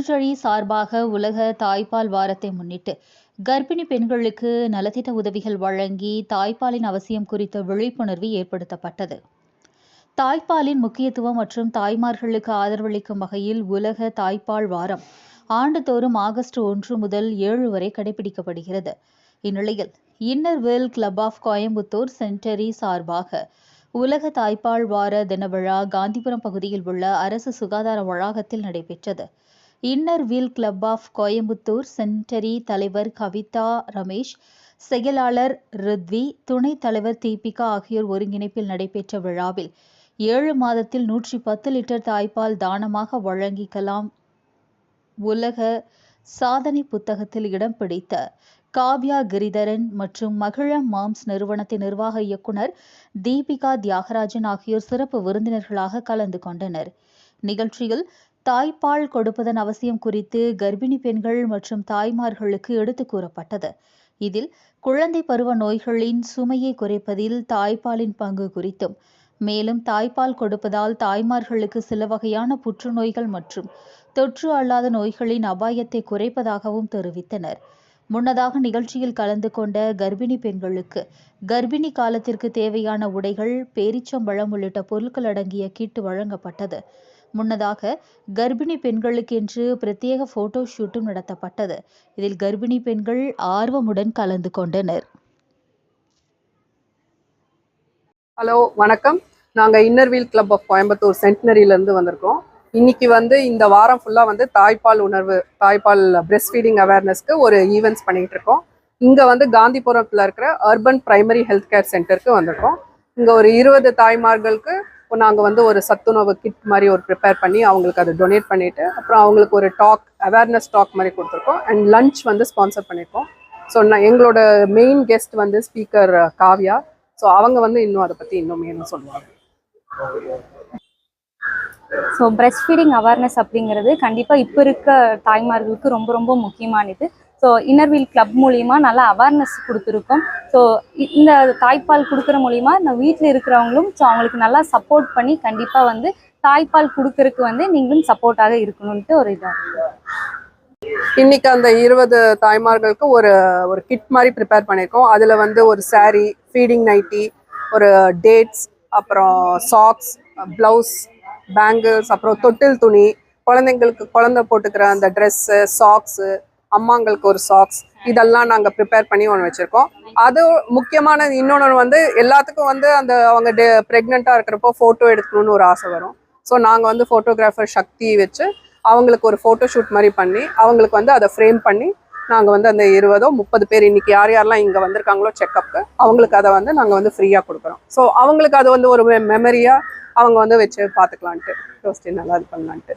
Sensory சார்பாக உலக தாய்ப்பால் வாரத்தை முன்னிட்டு கர்ப்பிணி பெண்களுக்கு நலத்திட்ட உதவிகள் வழங்கி தாய்ப்பாலின் அவசியம் குறித்த விழிப்புணர்வு ஏற்படுத்தப்பட்டது. தாய்ப்பாலின் முக்கியத்துவம் மற்றும் தாய்மார்களுக்கு ஆதரவளிக்கும் வகையில் உலக தாய்ப்பால் வாரம் ஆண்டுதோறும் ஆகஸ்ட் ஒன்று முதல் ஏழு வரை கடைபிடிக்கப்படுகிறது. இந்நிலையில் inner wheel club of Coimbatore centenary சார்பாக உலக தாய்ப்பால் வார தின விழா காந்திபுரம் பகுதியில் உள்ள அரசு சுகாதார வளாகத்தில் நடைபெற்றது. Inner wheel club of Coimbatore centenary தலைவர் கவிதா ரமேஷ் செயலாளர் ரித்வி துணைத் தலைவர் தீபிகா ஆகியோர் ஒருங்கிணைப்பில் நடைபெற்ற விழாவில் ஏழு மாதத்தில் நூற்றி பத்து லிட்டர் தாய்ப்பால் தானமாக வழங்கிக்கலாம். உலக சாதனை புத்தகத்தில் இடம் பிடித்த காவ்யா கிரிதரன் மற்றும் மகிழம் மாம்ஸ் நிறுவனத்தின் நிர்வாக இயக்குனர் தீபிகா தியாகராஜன் ஆகியோர் சிறப்பு விருந்தினர்களாக கலந்து கொண்டனர். நிகழ்ச்சியில் தாய்ப்பால் கொடுப்பதன் அவசியம் குறித்து கர்ப்பிணி பெண்கள் மற்றும் தாய்மார்களுக்கு எடுத்துக் கூறப்பட்டது. இதில் குழந்தை பருவ நோய்களின் சுமையை குறைப்பதில் தாய்ப்பாலின் பங்கு குறித்தும் மேலும் தாய்ப்பால் கொடுப்பதால் தாய்மார்களுக்கு சில வகையான புற்றுநோய்கள் மற்றும் தொற்று அல்லாத நோய்களின் அபாயத்தை குறைப்பதாகவும் தெரிவித்தனர். முன்னதாக நிகழ்ச்சியில் கலந்து கொண்ட கர்ப்பிணி பெண்களுக்கு கர்ப்பிணி காலத்திற்கு தேவையான உடைகள் பேரிச்சம்பழம் உள்ளிட்ட பொருட்கள் அடங்கிய கிட்டு வழங்கப்பட்டது. முன்னதாக கர்ப்பிணி பெண்களுக்கென்று பிரத்யேக போட்டோ ஷூட்டும் நடத்தப்பட்டது. இதில் கர்ப்பிணி பெண்கள் ஆர்வமுடன் கலந்து கொண்டனர். ஹலோ வணக்கம். நாங்கள் inner wheel club of Coimbatore சென்டினரியிலேருந்து வந்திருக்கோம். இன்னைக்கு வந்து இந்த வாரம் ஃபுல்லாக வந்து தாய்ப்பால் உணர்வு தாய்ப்பால் பிரெஸ்ட் ஃபீடிங் அவேர்னஸ்க்கு ஒரு ஈவெண்ட்ஸ் பண்ணிகிட்டு இருக்கோம். இங்கே வந்து காந்திபுரத்தில் இருக்கிற அர்பன் பிரைமரி ஹெல்த் கேர் சென்டருக்கு வந்திருக்கோம். இங்கே ஒரு இருபது தாய்மார்களுக்கு இப்போ நாங்கள் வந்து ஒரு சத்துணவு கிட் மாதிரி ஒரு ப்ரிப்பேர் பண்ணி அவங்களுக்கு அதை டொனேட் பண்ணிவிட்டு அப்புறம் அவங்களுக்கு ஒரு டாக் அவேர்னஸ் டாக் மாதிரி கொடுத்துருக்கோம். அண்ட் லஞ்ச் வந்து ஸ்பான்சர் பண்ணியிருக்கோம் ஸோ நான் எங்களோட மெயின் கெஸ்ட் வந்து ஸ்பீக்கர் காவ்யா. ஸோ அவங்க வந்து இன்னும் அதை பற்றி இன்னும் மேலும் சொல்லுவாங்க. ஸோ பிரெஸ்ட் ஃபீடிங் அவேர்னஸ் அப்படிங்கிறது கண்டிப்பாக இப்போ இருக்க தாய்மார்களுக்கு ரொம்ப ரொம்ப முக்கியமானது. ஸோ இன்னர்வீல் கிளப் மூலிமா நல்லா அவேர்னஸ் கொடுத்துருக்கோம். ஸோ இந்த தாய்ப்பால் கொடுக்குற மூலிமா இந்த வீட்டில் இருக்கிறவங்களும் ஸோ அவங்களுக்கு நல்லா சப்போர்ட் பண்ணி கண்டிப்பாக வந்து தாய்ப்பால் கொடுக்கறதுக்கு வந்து நீங்களும் சப்போர்ட்டாக இருக்கணும்ட்டு ஒரு இதாக இன்னைக்கு அந்த இருபது தாய்மார்களுக்கு ஒரு ஒரு கிட் மாதிரி ப்ரிப்பேர் பண்ணியிருக்கோம் அதில் வந்து ஒரு சாரீ ஃபீடிங் நைட்டி ஒரு டேட்ஸ் அப்புறம் சாக்ஸ் ப்ளவுஸ் பேங்கிள்ஸ் அப்புறம் தொட்டில் துணி குழந்தைங்களுக்கு குழந்தை போட்டுக்கிற அந்த ட்ரெஸ்ஸு சாக்ஸு அம்மாங்களுக்கு ஒரு சாக்ஸ் இதெல்லாம் நாங்கள் ப்ரிப்பேர் பண்ணி ஒன்று வச்சுருக்கோம். அது முக்கியமான இன்னொன்று வந்து எல்லாத்துக்கும் வந்து அந்த அவங்க டே ப்ரெக்னெண்ட்டாக இருக்கிறப்போ ஃபோட்டோ எடுக்கணும்னு ஒரு ஆசை வரும். ஸோ நாங்கள் வந்து ஃபோட்டோகிராஃபர் சக்தி வச்சு அவங்களுக்கு ஒரு ஃபோட்டோ ஷூட் மாதிரி பண்ணி அவங்களுக்கு வந்து அதை ஃப்ரேம் பண்ணி நாங்கள் வந்து அந்த இருபதோ முப்பது பேர் இன்னைக்கு யார் யாரெல்லாம் இங்கே வந்திருக்காங்களோ செக்கப்புக்கு அவங்களுக்கு அதை வந்து நாங்கள் வந்து ஃப்ரீயாக கொடுக்குறோம். ஸோ அவங்களுக்கு அது வந்து ஒரு மெமரியாக அவங்க வந்து வச்சு பார்த்துக்கலான்ட்டு. யோசிச்சு நல்லா இது பண்ணலான்ட்டு.